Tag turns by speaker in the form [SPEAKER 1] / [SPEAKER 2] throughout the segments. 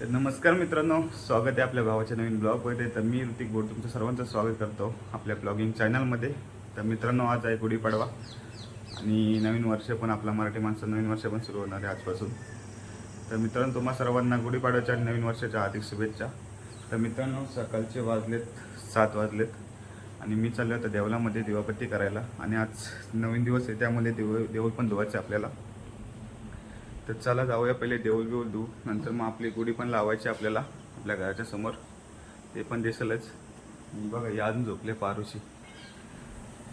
[SPEAKER 1] तर नमस्कार मित्रांनो स्वागत आहे आपल्या भावाच्या नवीन ब्लॉगमध्ये. तर मी ऋतिक बोर तुमचं सर्वांचं स्वागत करतो आपल्या ब्लॉगिंग चॅनलमध्ये. तर मित्रांनो आज आहे गुढीपाडवा आणि नवीन वर्ष पण आपला मराठी माणसं नवीन वर्ष पण सुरू होणार आहे आजपासून. तर मित्रांनो तुम्हा सर्वांना गुढीपाडव्याच्या आणि नवीन वर्षाच्या हार्दिक शुभेच्छा. तर मित्रांनो सकाळचे वाजलेत सात वाजलेत आणि मी चाललो होतो देवलामध्ये दिवाबत्ती करायला. आणि आज नवीन दिवस आहे त्यामुळे देव देऊळ पण धुवायचं आपल्याला. तर चला जाऊया पहिले देऊळ बिऊळ देऊ. नंतर मग आपली गुढी पण लावायची आपल्याला आपल्या घराच्या समोर. ते पण दिसेलच. बघा हे अजून झोपले पारुशी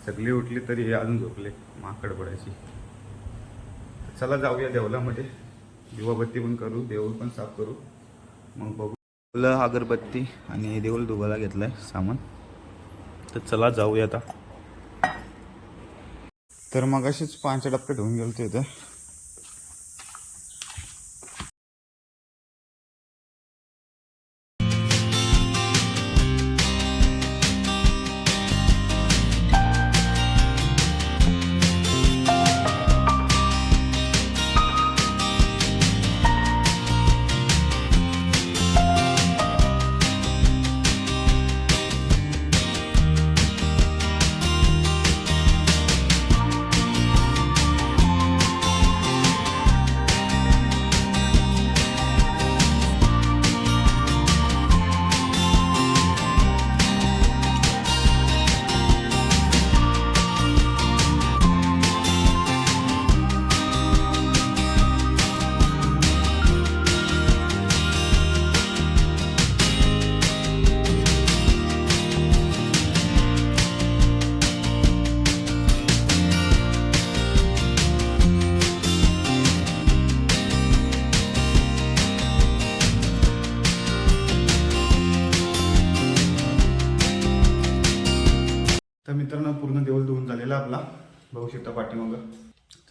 [SPEAKER 1] सगळी उठली तरी हे अजून झोपले माकड पडायची तर चला जाऊया देवलामध्ये. दिवाबत्ती पण करू देऊळ पण साफ करू. मग बघू. फुलं अगरबत्ती आणि देऊळ धुवायला घेतलंय सामान. तर चला जाऊया आता. तर मग असेच पाच डबके ठेवून गेलो ते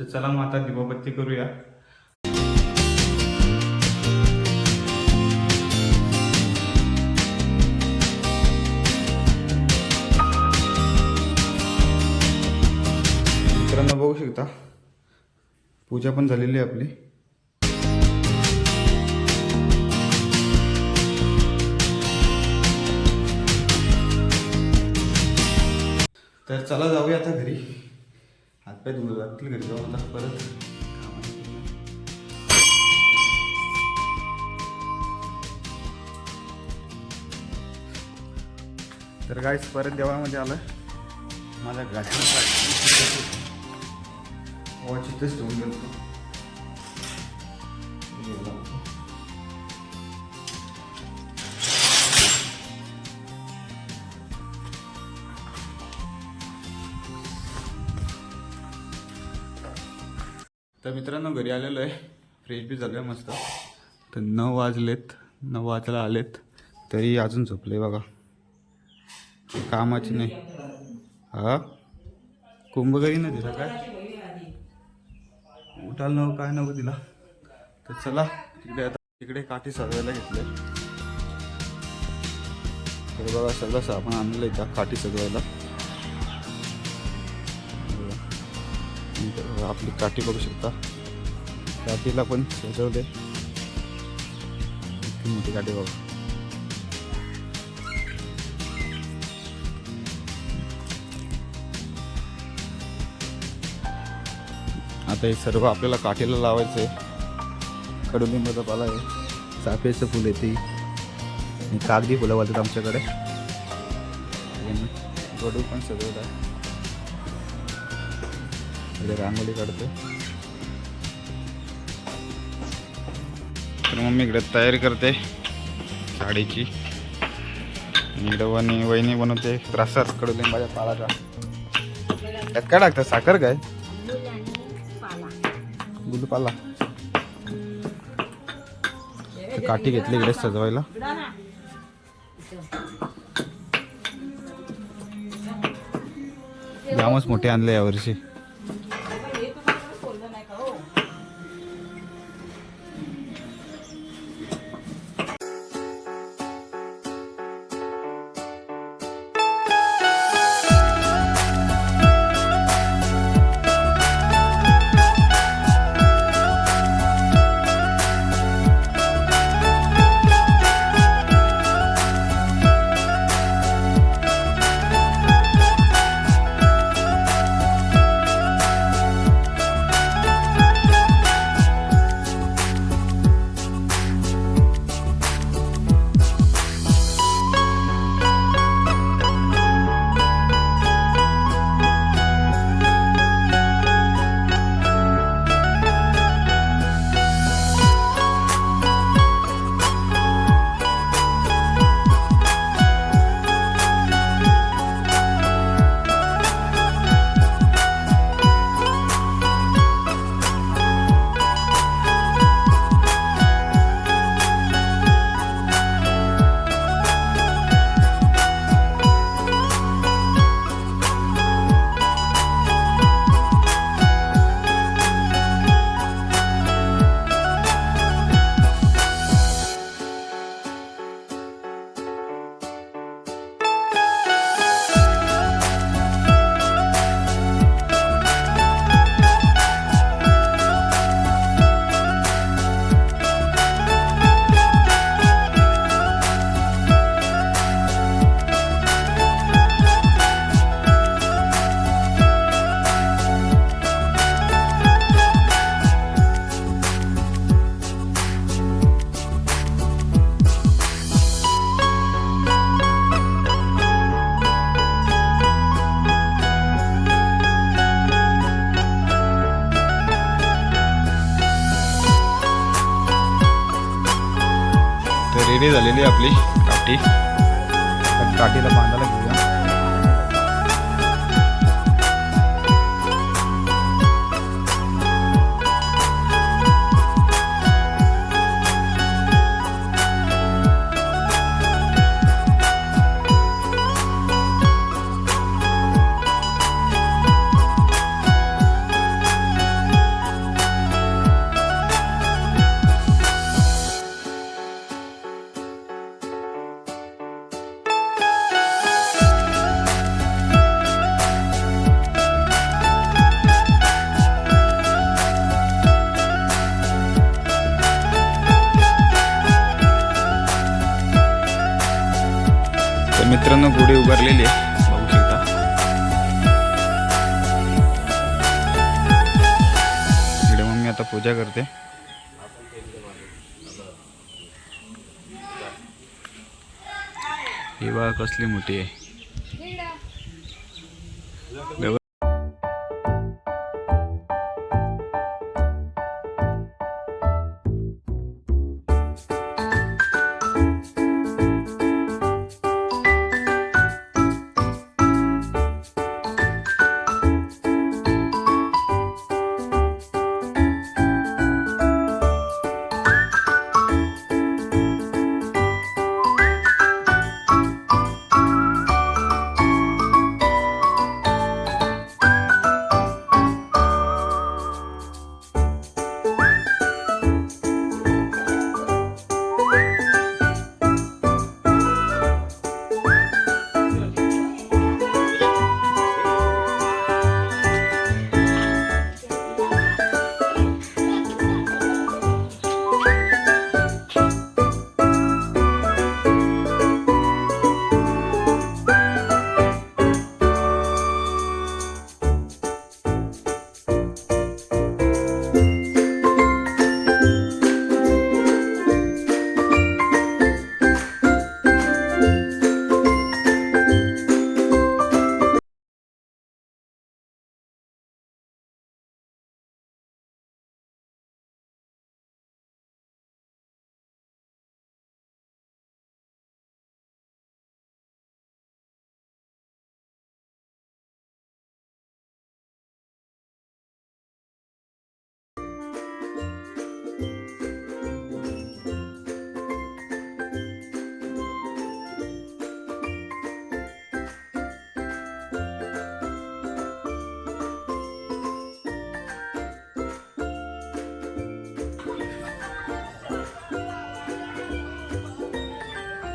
[SPEAKER 1] तर चला मग आता दिवाबत्ती करूया. मित्रांनो बघू शकता. पूजा पण झालेली आहे आपली. तर चला जाऊया आता घरी. काय तुम्ही लागतील घरी जाऊन परत तर गाईस परत देवळामध्ये आलं माझ्या गाडीला वॉच इथंच ठेवून गेलो तर मित्रांनो घरी आलेलो आहे. फ्रेश बी झालं आहे मस्त. तर नऊ वाजलेत. नऊ वाजायला आलेत. तरी अजून झोपले बघा. कामाची नाही. हा? कुंभकरी नाही दिला काय? उठाल नव काय नको दिला तर चला तिकडे आता तिकडे काठी सजवायला घेतले तर बघा सगळं सामान आणलं इथं काठी सजवायला. आपली काठी बघू शकता. काठीला पण सजवले इतकी मोठी काठी बघा. आता हे सर्व आपल्याला काठीला लावायचं आहे. कडुलिंबाचा पाला आहे चाफ्याचं फुल येते कागदी फुलं वाजतात आमच्याकडे. गडू पण सजवत आहे. इकडे रांगोळी काढतो तर मम्मी इकडे तयारी करते साडीची इकडे वणी वहिनी बनवते प्रसाद कडुलिंबाच्या पाळाचा त्यात काय टाकतात साखर काय गुलपाला काठी घेतली इकडे सजवायला जामच मोठे आणले यावर्षी रेडी झालेली आहे आपली काठी. काठीला बांधायला आता पूजा करते. ही बघा कसली मोठी आहे.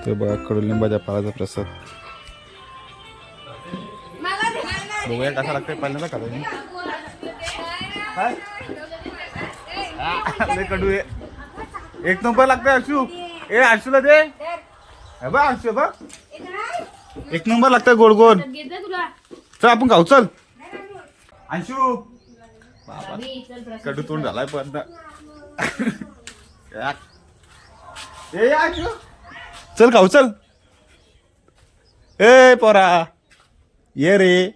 [SPEAKER 1] तर बघा कडुलिंबाच्या पालाचा प्रसाद. बघूया कसा लागतोय पहिल्यांदा लय कडू आहे. एक नंबर लागतोय अंशू ए अंशूला दे. बघ अंशू बघ. एक नंबर लागतोय गोड गोड चल आपण खाऊ चल. अंशू कडू तोंड झालाय पण. ए अंशू चल खाऊ चल. ए पोरा. ये रे.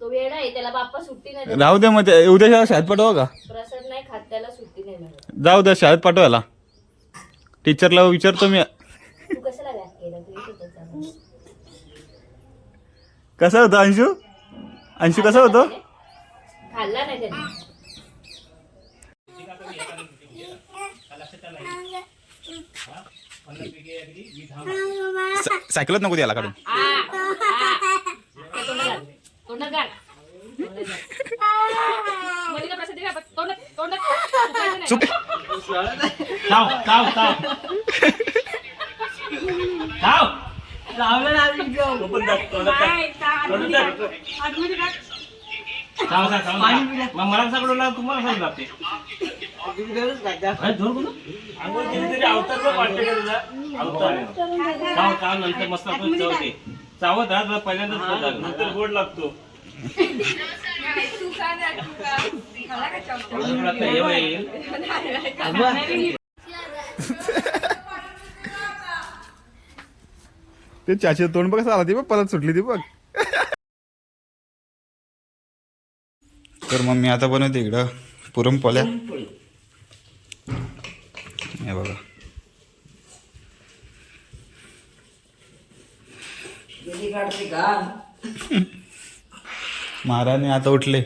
[SPEAKER 2] तो वेळ आहे त्याला बाप्पा सुट्टी नाही देत.
[SPEAKER 1] राहू दे मग ते- उद्या शाळेत पाठवा का?
[SPEAKER 2] प्रसाद नाही खात त्याला सुट्टी नाही मिळत
[SPEAKER 1] जाऊ द्या शाळेत पाठवायला. टीचरला विचारतो मी.
[SPEAKER 2] तू कशाला व्याग केला? तू येत होता त्यामुळे.
[SPEAKER 1] कसं होतं अंशू? अंशू कसं होतं?
[SPEAKER 2] खाल्ला नाही त्याने
[SPEAKER 1] सा- सायकलच नको द्यायला काढून
[SPEAKER 2] आ, आ. ते तोंडात घाल. तोंडात घाल. तोंडात घाल. मुलीला प्रसाद दे बाबा. तोंडात- तोंडात. चुकायचं नाही.
[SPEAKER 1] चुक
[SPEAKER 3] चाव चाव चाव चाव चावलं ना आम्ही घेऊ. तोंडात टाक, तोंडात टाक. तोंडात टाक. चाव, चाव, चाव, चाव. मग मला सांगू ना तुम्हाला सांगू लागते. आंघोळ केली तरी अवतार पण वाटते का तुला? अवतार. चाव चाव नंतर मस्त आपण चवते पहिल्यांदाच. नंतर गोड लागतो. आता हे
[SPEAKER 1] ते चाची तोंड बघ आला ती बघ परत सुटली ती बघ. तर मग मी आता बनवते इकडं. पुरणपोळ्या. हे बघा. महाराणी आता उठले.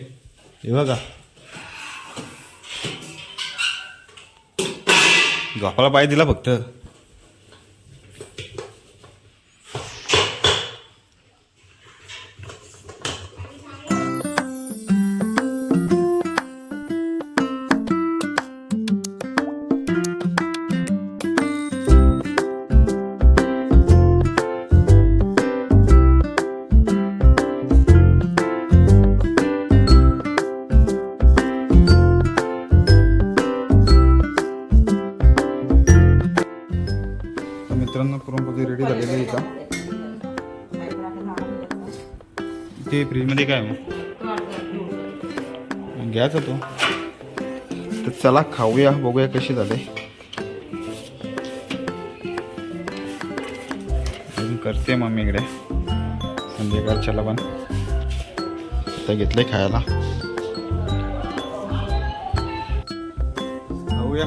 [SPEAKER 1] हे बघा. झोपाला पाय दिला फक्त. फ्रीजमध्ये काय मग? घ्यायचा तो. तर चला खाऊया बघूया कशी झाले. करते मम्मी इकडे. संध्याकाळच्याला पण. आता घेतले खायला. खाऊया.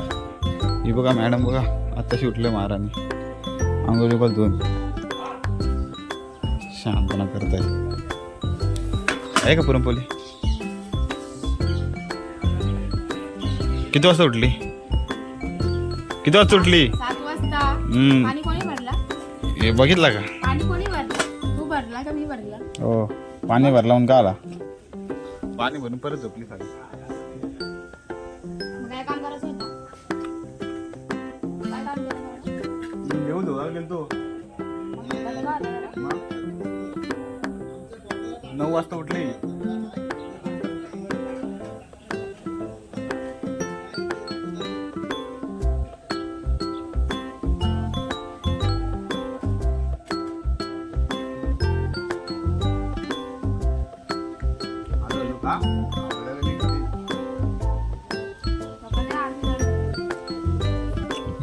[SPEAKER 1] ही बघा मॅडम बघा आत्ताशी उठले महाराणी आंघोळी बघ दोन शांतना करताय. आहे का पुरणपोळी? किती वाजता उठली? किती वाजता उठली?
[SPEAKER 2] सात वाजता.
[SPEAKER 1] हम्म,
[SPEAKER 2] पाणी कोणी भरला?
[SPEAKER 1] हे बघितला का?
[SPEAKER 2] पाणी कोणी भरला? तू भरला का मी भरला?
[SPEAKER 1] हो. पाणी भरला म्हणून का आला? पाणी भरून परत झोपली सारी
[SPEAKER 2] मग काय काम करायचं होतं? काय काम करायचं
[SPEAKER 1] घेऊन धुवा गेलो
[SPEAKER 2] मग हाताला का आलं जरा?
[SPEAKER 1] नऊ वाजता उठले.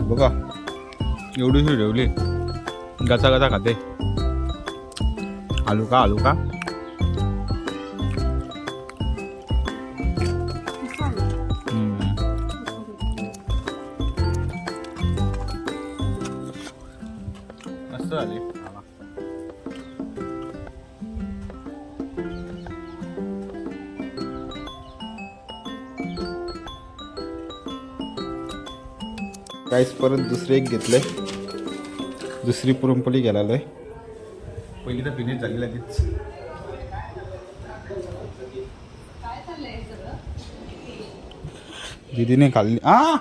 [SPEAKER 1] बघा एवढीशी ठेवली गचा गचा खाते. आलू का आलू का? मस्त झाली काहीच परत दुसरे एक घेतले दुसरी पुरणपोळी घ्यायला आलोय. पहिली तर फिनिश झाली लगेच. दीदीने खाल्ली. आ!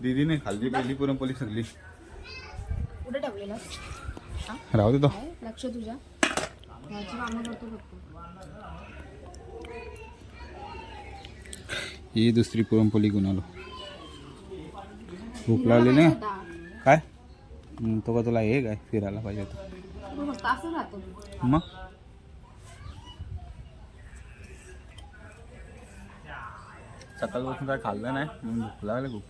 [SPEAKER 1] दीदीने खाल्ली पहिली पुरणपोळी सगळी.
[SPEAKER 2] ठेवलेलं
[SPEAKER 1] राहू दे तो.
[SPEAKER 2] काय लक्ष तुझ्या.
[SPEAKER 1] ही दुसरी पुरणपोळी घेऊन आलो. भूक लागली नाही काय? तो का तुला हे काय? फिरायला पाहिजे होतं.
[SPEAKER 2] तू मस्त असं राहतो.
[SPEAKER 1] मग? सकाळपासून काय खाल्लं नाही? म्हणून भूक लागली खूप.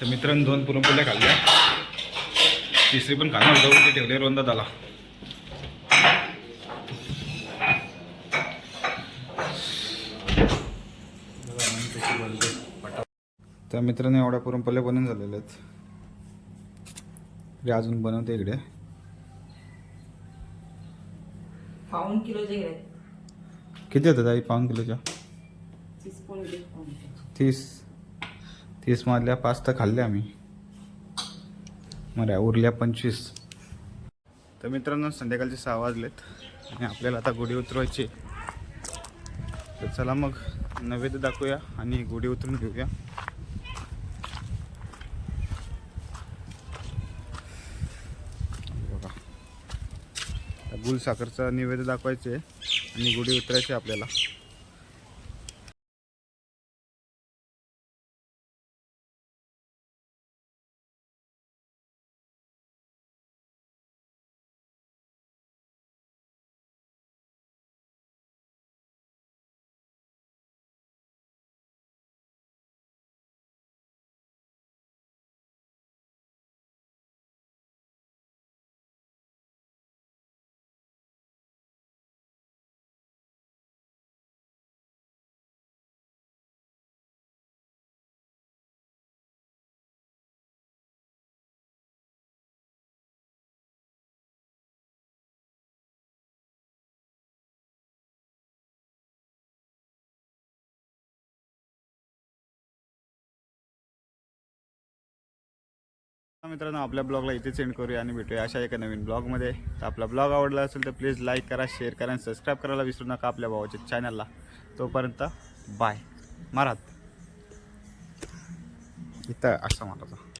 [SPEAKER 1] तर मित्रांनो दोन पुरणपोळ्या खाल्ल्या. तिसरी पण खाणार होतं ते ठेवले रोंदा तर मित्रांनो एवढ्या पुरणपोळ्या बनवून झालेल्या आहेत. हे अजून बनवते इकडे.
[SPEAKER 4] पाऊन किलोचे
[SPEAKER 1] किती होतात आई पाऊन किलोच्या?
[SPEAKER 4] तीस.
[SPEAKER 1] तीस. मधल्या पाच तर खाल्ल्या आम्ही. मग उरल्या पंचवीस. तर मित्रांनो संध्याकाळचे सहा वाजलेत आणि आपल्याला आता गुढी उतरवायची. तर चला मग नैवेद्य दाखवूया आणि गुढी उतरून घेऊया बघा आता गुल नैवेद्य दाखवायचे आणि गुढी उतरायची आपल्याला. मित्रांनो आपल्या ब्लॉगला इथे सेंड करूया आणि भेटूया अशा एका नवीन ब्लॉगमध्ये तर आपला ब्लॉग आवडला असेल तर प्लीज लाईक करा शेअर करा आणि सबस्क्राईब करायला विसरू नका आपल्या भावाच्या चॅनलला तोपर्यंत बाय मारात इथं असं मारायचं